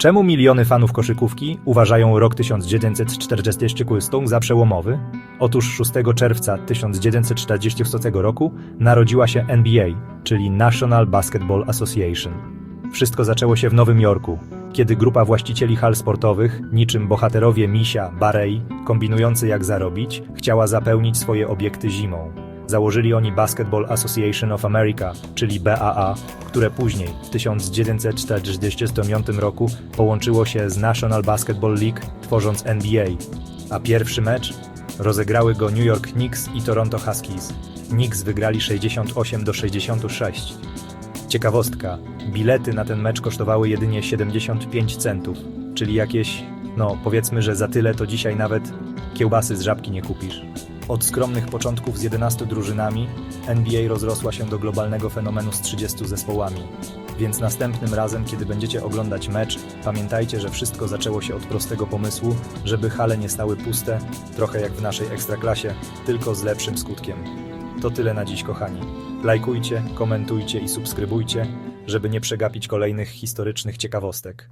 Czemu miliony fanów koszykówki uważają rok 1946 za przełomowy? Otóż 6 czerwca 1946 roku narodziła się NBA, czyli National Basketball Association. Wszystko zaczęło się w Nowym Jorku, kiedy grupa właścicieli hal sportowych, niczym bohaterowie Misia, Barei, kombinujący jak zarobić, chciała zapełnić swoje obiekty zimą. Założyli oni Basketball Association of America, czyli BAA, które później, w 1945 roku, połączyło się z National Basketball League, tworząc NBA. A pierwszy mecz rozegrały go New York Knicks i Toronto Huskies. Knicks wygrali 68 do 66. Ciekawostka, bilety na ten mecz kosztowały jedynie 75 centów, czyli jakieś, no powiedzmy, że za tyle to dzisiaj nawet kiełbasy z żabki nie kupisz. Od skromnych początków z 11 drużynami, NBA rozrosła się do globalnego fenomenu z 30 zespołami. Więc następnym razem, kiedy będziecie oglądać mecz, pamiętajcie, że wszystko zaczęło się od prostego pomysłu, żeby hale nie stały puste, trochę jak w naszej ekstraklasie, tylko z lepszym skutkiem. To tyle na dziś, kochani. Lajkujcie, komentujcie i subskrybujcie, żeby nie przegapić kolejnych historycznych ciekawostek.